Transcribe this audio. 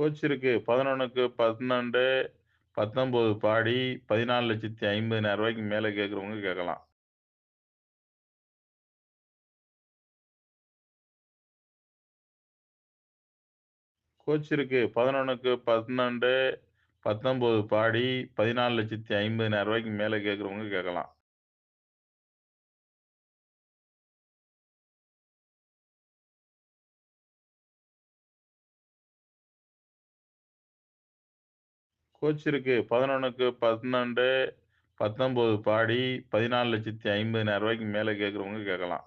coach இருக்கு பதினொன்னுக்கு பதினெண்டு பத்தொன்பது பாடி பதினாலு லட்சத்தி ஐம்பதினாயிரம் ரூபாய்க்கு மேலே கேட்குறவங்க கேட்கலாம் கோச் இருக்கு பதினொன்னுக்கு பதினெண்டு பத்தொன்பது பாடி பதினாலு லட்சத்தி ஐம்பதினாயிரம் ரூபாய்க்கு மேலே கேட்குறவங்க கேட்கலாம் கோச் இருக்கு பதினொன்னுக்கு பன்னெண்டு பத்தொன்பது பாடி பதினாலு லட்சத்தி ஐம்பதினாயிரம் ரூபாய்க்கு மேலே கேட்குறவங்க கேட்கலாம்